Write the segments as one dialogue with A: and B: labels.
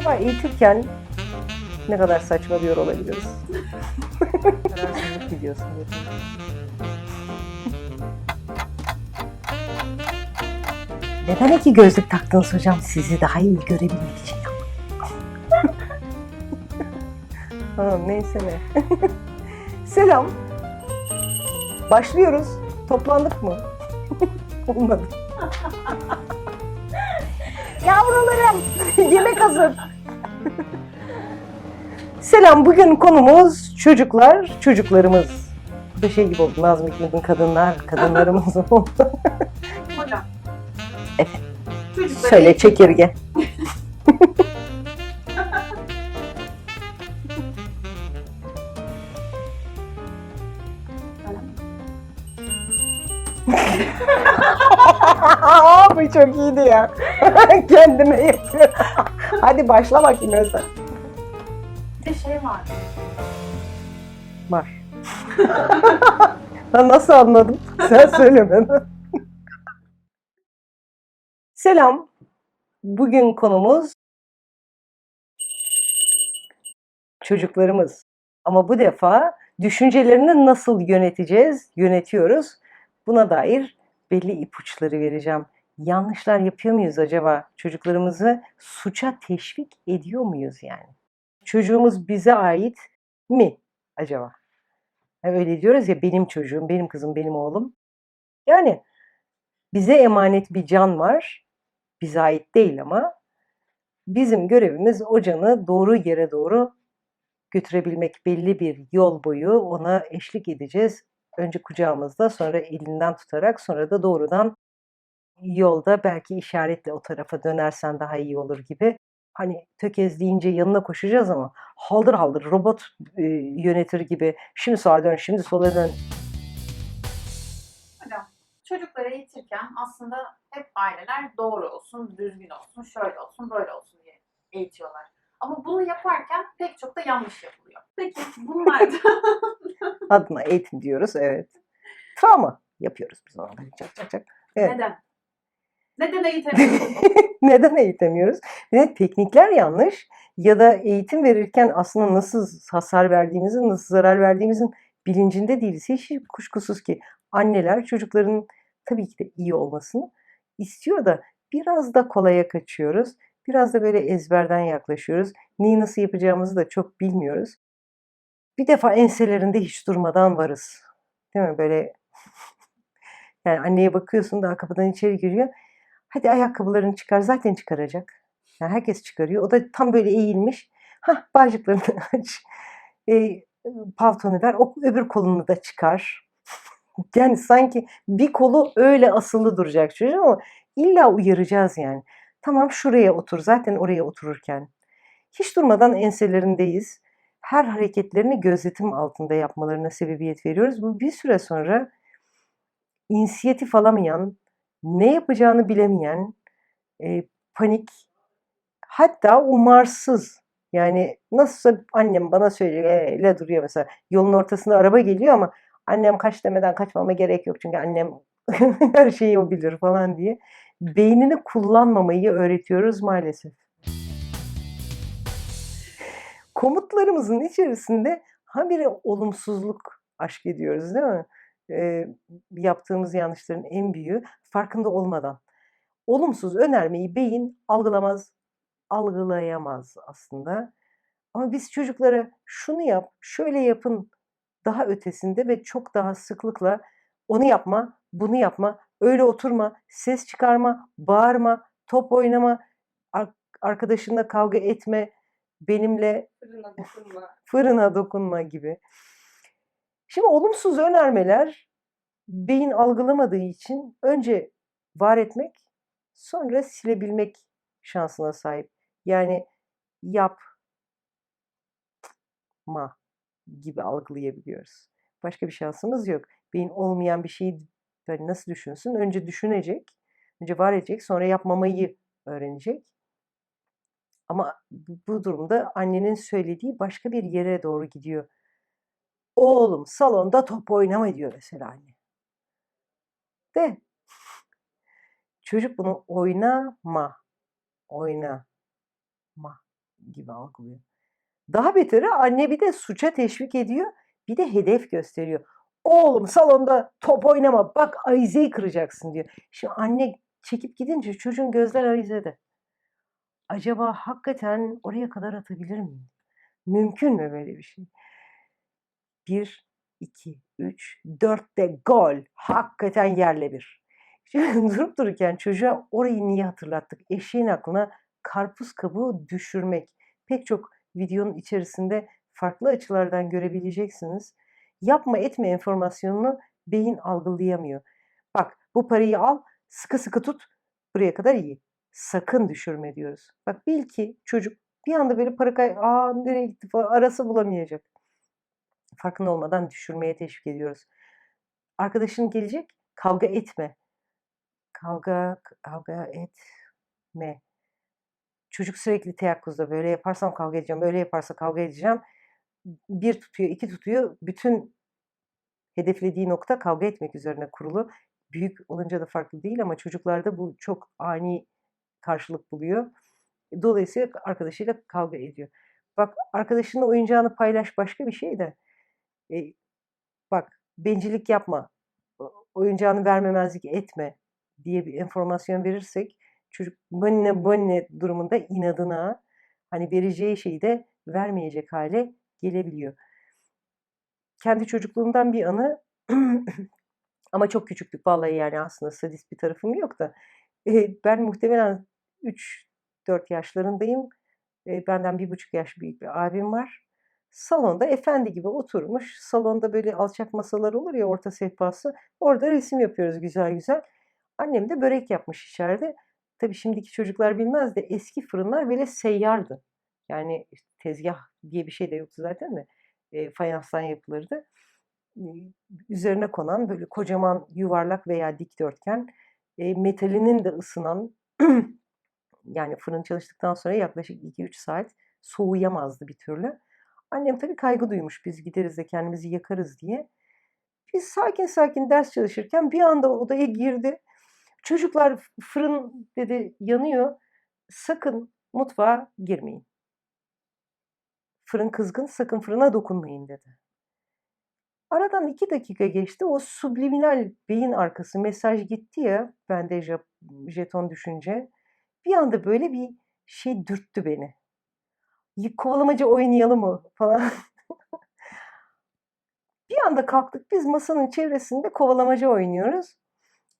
A: Acaba eğitirken ne kadar saçmalıyor olabiliriz? Kararsızlık videosu. Neden iki gözlük taktınız hocam? Sizi daha iyi görebilmek için tamam neyse ne. Selam. Başlıyoruz. Toplandık mı? Olmadı. Yavrularım, yemek hazır. Selam, bugün konumuz çocuklar, çocuklarımız. Bu da şey gibi oldu, Nazım Hikmet'in kadınlar, kadınlarımız oldu.
B: Hocam.
A: Evet. Söyle çekirge. Bu çok iyiydi ya. Kendime yapıyorum. Hadi başla bakayım Özlem.
B: Bir de şey var.
A: Var. Ben nasıl anladım? Sen söylemedin. Selam. Bugün konumuz çocuklarımız. Ama bu defa düşüncelerini nasıl yöneteceğiz, yönetiyoruz. Buna dair belli ipuçları vereceğim. Yanlışlar yapıyor muyuz acaba? Çocuklarımızı suça teşvik ediyor muyuz yani? Çocuğumuz bize ait mi acaba? Ha, Öyle diyoruz ya benim çocuğum, benim kızım, benim oğlum. Yani bize emanet bir can var. Bize ait değil ama bizim görevimiz o canı doğru yere doğru götürebilmek. Belli bir yol boyu ona eşlik edeceğiz. Önce kucağımızda, sonra elinden tutarak, sonra da doğrudan yolda belki işaretle o tarafa dönersen daha iyi olur gibi. Hani tökezleyince yanına koşacağız ama haldır haldır robot e, yönetir gibi şimdi sağa dön, şimdi sola dön.
B: Çocukları eğitirken aslında hep aileler doğru olsun, düzgün olsun, şöyle olsun, böyle olsun diye eğitiyorlar. Ama bunu yaparken pek çok da yanlış yapılıyor. Peki bunlar da
A: Adına eğitim diyoruz, evet. Travma yapıyoruz biz ona. Çak çak çak. Evet.
B: neden? Neden eğitemiyoruz?
A: Neden eğitemiyoruz? Ne teknikler yanlış ya da eğitim verirken aslında nasıl hasar verdiğimizin, nasıl zarar verdiğimizin bilincinde değiliz. Hiç kuşkusuz ki anneler çocukların tabii ki de iyi olmasını istiyor da biraz da kolaya kaçıyoruz. Biraz da böyle ezberden yaklaşıyoruz. Neyi nasıl yapacağımızı da çok bilmiyoruz. Bir defa enselerinde hiç durmadan varız. Değil mi? Böyle yani anneye bakıyorsun daha kapıdan içeri giriyor. Hadi ayakkabılarını çıkar. Zaten çıkaracak. Yani herkes çıkarıyor. O da tam böyle eğilmiş. Hah bağcıklarını aç. E, paltonu ver. O öbür kolunu da çıkar. Yani sanki bir kolu öyle asılı duracak çocuk ama illa uyaracağız yani. Tamam şuraya otur. Zaten oraya otururken. Hiç durmadan enselerindeyiz. Her hareketlerini gözetim altında yapmalarına sebebiyet veriyoruz. Bu bir süre sonra inisiyatif alamayan, ne yapacağını bilemeyen, e, panik, hatta umarsız. Yani nasılsa annem bana söylüyor, "Ee, öyle duruyor mesela. Yolun ortasında araba geliyor ama annem kaç demeden kaçmama gerek yok çünkü annem her şeyi o bilir falan diye. Beynini kullanmamayı öğretiyoruz maalesef. Komutlarımızın içerisinde habire olumsuzluk aşk ediyoruz değil mi? Ee, yaptığımız yanlışların en büyüğü farkında olmadan. Olumsuz önermeyi beyin algılamaz, algılayamaz aslında. Ama biz çocuklara şunu yap, şöyle yapın daha ötesinde ve çok daha sıklıkla onu yapma, bunu yapma, öyle oturma, ses çıkarma, bağırma, top oynama, ar- arkadaşınla kavga etme, benimle
B: Fırına dokunma.
A: fırına dokunma gibi. Şimdi olumsuz önermeler beyin algılamadığı için önce var etmek, sonra silebilmek şansına sahip. Yani yapma gibi algılayabiliyoruz. Başka bir şansımız yok. Beyin olmayan bir şeyi böyle nasıl düşünsün? Önce düşünecek, önce var edecek, sonra yapmamayı öğrenecek. Ama bu durumda annenin söylediği başka bir yere doğru gidiyor. Oğlum salonda top oynama diyor mesela anne. De çocuk bunu oynama, oynama gibi algılıyor. Daha beteri anne bir de suça teşvik ediyor. Bir de hedef gösteriyor. Oğlum salonda top oynama. Bak avizeyi kıracaksın diyor. Şimdi anne çekip gidince çocuğun gözler avizede. Acaba hakikaten oraya kadar atabilir miyim? Mümkün mü böyle bir şey? Bir, iki, üç, dörtte gol. Hakikaten yerle bir. Durup dururken çocuğa orayı niye hatırlattık? Eşeğin aklına karpuz kabuğu düşürmek. Pek çok videonun içerisinde farklı açılardan görebileceksiniz. Yapma etme enformasyonunu beyin algılayamıyor. Bak bu parayı al, sıkı sıkı tut, buraya kadar iyi. Sakın düşürme diyoruz. Bak bil ki çocuk bir anda böyle para kay, aa nereye gitti falan arası bulamayacak. Farkında olmadan düşürmeye teşvik ediyoruz. Arkadaşın gelecek, kavga etme. Kavga, kavga etme. Çocuk sürekli teyakkuzda böyle yaparsam kavga edeceğim, böyle yaparsa kavga edeceğim. Bir tutuyor, iki tutuyor. Bütün hedeflediği nokta kavga etmek üzerine kurulu. Büyük olunca da farklı değil ama çocuklarda bu çok ani karşılık buluyor. Dolayısıyla arkadaşıyla kavga ediyor. Bak arkadaşınla oyuncağını paylaş başka bir şey de. E, bak bencillik yapma. Oyuncağını vermemezlik etme diye bir enformasyon verirsek çocuk bonne bonne durumunda inadına hani vereceği şeyi de vermeyecek hale gelebiliyor. Kendi çocukluğumdan bir anı ama çok küçüklük vallahi yani aslında sadist bir tarafım yok da e, ben muhtemelen 3-4 yaşlarındayım. E, benden bir buçuk yaş büyük bir abim var. Salonda efendi gibi oturmuş. Salonda böyle alçak masalar olur ya orta sehpası. Orada resim yapıyoruz güzel güzel. Annem de börek yapmış içeride. Tabii şimdiki çocuklar bilmez de eski fırınlar böyle seyyardı. Yani tezgah diye bir şey de yoktu zaten de. E, fayanstan yapılırdı. E, üzerine konan böyle kocaman yuvarlak veya dikdörtgen e, metalinin de ısınan yani fırın çalıştıktan sonra yaklaşık 2-3 saat soğuyamazdı bir türlü. Annem tabii kaygı duymuş biz gideriz de kendimizi yakarız diye. Biz sakin sakin ders çalışırken bir anda odaya girdi. Çocuklar fırın dedi yanıyor. Sakın mutfağa girmeyin. Fırın kızgın sakın fırına dokunmayın dedi. Aradan iki dakika geçti. O subliminal beyin arkası mesaj gitti ya bende jeton düşünce. Bir anda böyle bir şey dürttü beni. "Y- Kovalamaca oynayalım mı falan. bir anda kalktık biz masanın çevresinde kovalamaca oynuyoruz.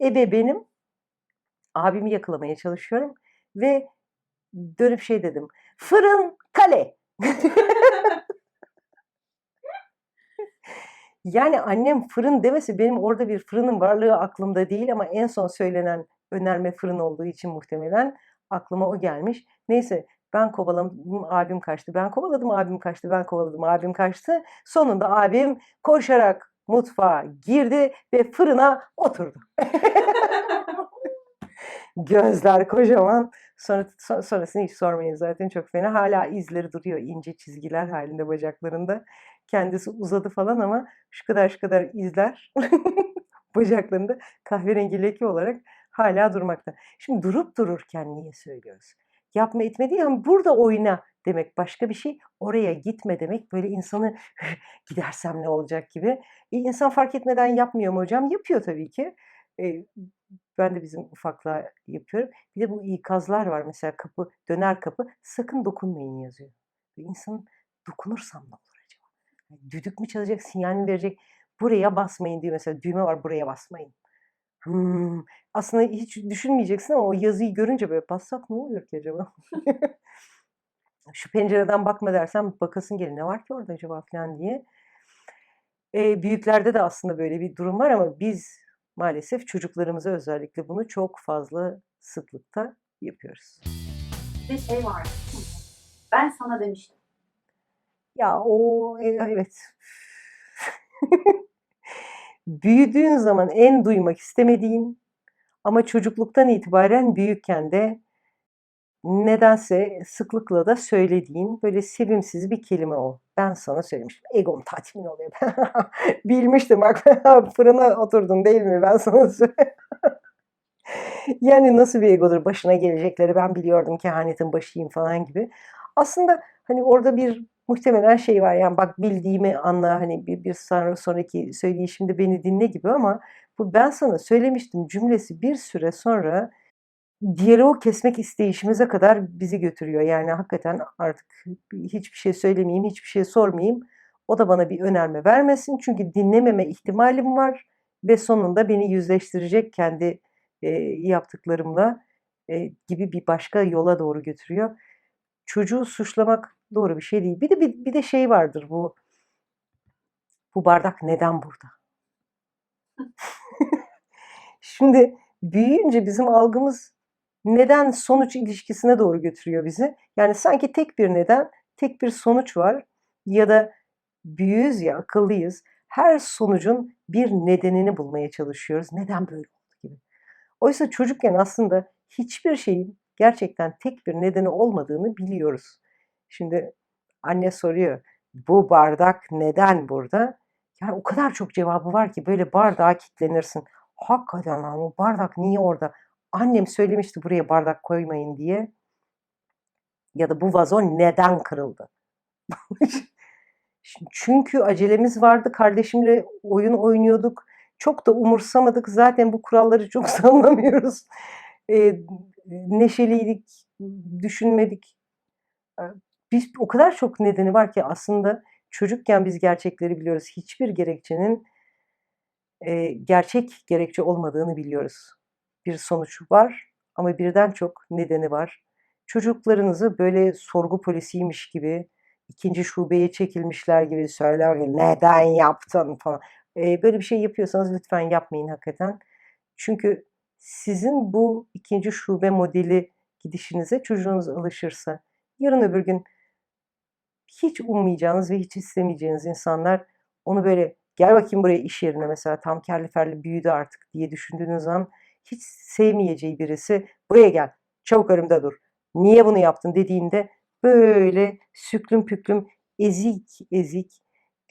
A: Ebe benim. Abimi yakalamaya çalışıyorum. Ve dönüp şey dedim. Fırın kale. Yani annem fırın demesi benim orada bir fırının varlığı aklımda değil ama en son söylenen önerme fırın olduğu için muhtemelen aklıma o gelmiş. Neyse ben kovaladım abim kaçtı. Ben kovaladım abim kaçtı. Ben kovaladım abim kaçtı. Sonunda abim koşarak mutfağa girdi ve fırına oturdu. Gözler kocaman. Sonra, so- sonrasını hiç sormayın zaten çok fena. Hala izleri duruyor ince çizgiler halinde bacaklarında. Kendisi uzadı falan ama şu kadar şu kadar izler bacaklarında kahverengi leke olarak hala durmakta. Şimdi durup dururken niye söylüyoruz? Yapma etme değil ama burada oyna demek başka bir şey. Oraya gitme demek böyle insanı gidersem ne olacak gibi. E, insan fark etmeden yapmıyor mu hocam? Yapıyor tabii ki. E, ben de bizim ufaklığa yapıyorum. Bir de bu ikazlar var mesela kapı, döner kapı sakın dokunmayın yazıyor. İnsanın dokunursam ne olur acaba? Yani Düdük mü çalacak, sinyal mi verecek? Buraya basmayın diyor mesela düğme var buraya basmayın. Hmm, Aslında hiç düşünmeyeceksin ama o yazıyı görünce böyle bassak ne oluyor ki acaba? Şu pencereden bakma dersem bakasın gelir ne var ki orada acaba falan diye. E, büyüklerde de aslında böyle bir durum var ama biz maalesef çocuklarımıza özellikle bunu çok fazla sıklıkta yapıyoruz.
B: Bir şey var. Ben sana demiştim.
A: Ya o e, evet. Büyüdüğün zaman en duymak istemediğin ama çocukluktan itibaren büyükken de nedense sıklıkla da söylediğin böyle sevimsiz bir kelime o. Ben sana söylemiştim. Egom tatmin oluyor. Bilmiştim bak fırına oturdun değil mi? Ben sana. Yani nasıl bir egodur başına gelecekleri ben biliyordum kehanetin başıyım falan gibi. Aslında hani orada bir muhtemelen şey var yani bak bildiğimi anla hani bir, bir sonra- sonraki söyleyişimde beni dinle gibi ama bu ben sana söylemiştim cümlesi bir süre sonra diyaloğu kesmek isteyişimize kadar bizi götürüyor. Yani hakikaten artık hiçbir şey söylemeyeyim, hiçbir şey sormayayım. O da bana bir önerme vermesin. Çünkü dinlememe ihtimalim var ve sonunda beni yüzleştirecek kendi e, yaptıklarımla e, gibi bir başka yola doğru götürüyor. Çocuğu suçlamak doğru bir şey değil. Bir de bir, bir de şey vardır bu bu bardak neden burada? Şimdi büyüyünce bizim algımız neden sonuç ilişkisine doğru götürüyor bizi. Yani sanki tek bir neden, tek bir sonuç var ya da büyüğüz ya akıllıyız. Her sonucun bir nedenini bulmaya çalışıyoruz. Neden böyle oldu gibi. Oysa çocukken aslında hiçbir şeyin gerçekten tek bir nedeni olmadığını biliyoruz. Şimdi anne soruyor bu bardak neden burada? Yani o kadar çok cevabı var ki böyle bardağa kitlenirsin. Hakikaten ama bardak niye orada? Annem söylemişti buraya bardak koymayın diye. Ya da bu vazo neden kırıldı? Çünkü acelemiz vardı. Kardeşimle oyun oynuyorduk. Çok da umursamadık. Zaten bu kuralları çok sallamıyoruz. Ee, neşeliydik, düşünmedik. Ee, Biz o kadar çok nedeni var ki aslında çocukken biz gerçekleri biliyoruz. Hiçbir gerekçenin e, gerçek gerekçe olmadığını biliyoruz. Bir sonuç var ama birden çok nedeni var. Çocuklarınızı böyle sorgu polisiymiş gibi, ikinci şubeye çekilmişler gibi söyler neden yaptın falan. E, böyle bir şey yapıyorsanız lütfen yapmayın hakikaten. Çünkü sizin bu ikinci şube modeli gidişinize çocuğunuz alışırsa yarın öbür gün hiç ummayacağınız ve hiç istemeyeceğiniz insanlar onu böyle gel bakayım buraya iş yerine mesela tam kerli ferli büyüdü artık diye düşündüğünüz an hiç sevmeyeceği birisi buraya gel çabuk önümde dur niye bunu yaptın dediğinde böyle süklüm püklüm ezik ezik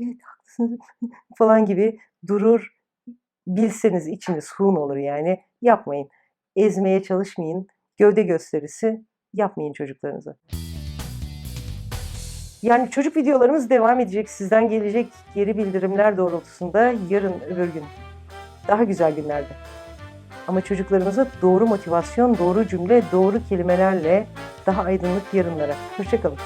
A: evet haklısınız falan gibi durur bilseniz içiniz hun olur yani yapmayın ezmeye çalışmayın gövde gösterisi yapmayın çocuklarınıza. Yani çocuk videolarımız devam edecek. Sizden gelecek geri bildirimler doğrultusunda yarın öbür gün. Daha güzel günlerde. Ama çocuklarınıza doğru motivasyon, doğru cümle, doğru kelimelerle daha aydınlık yarınlara. Hoşçakalın.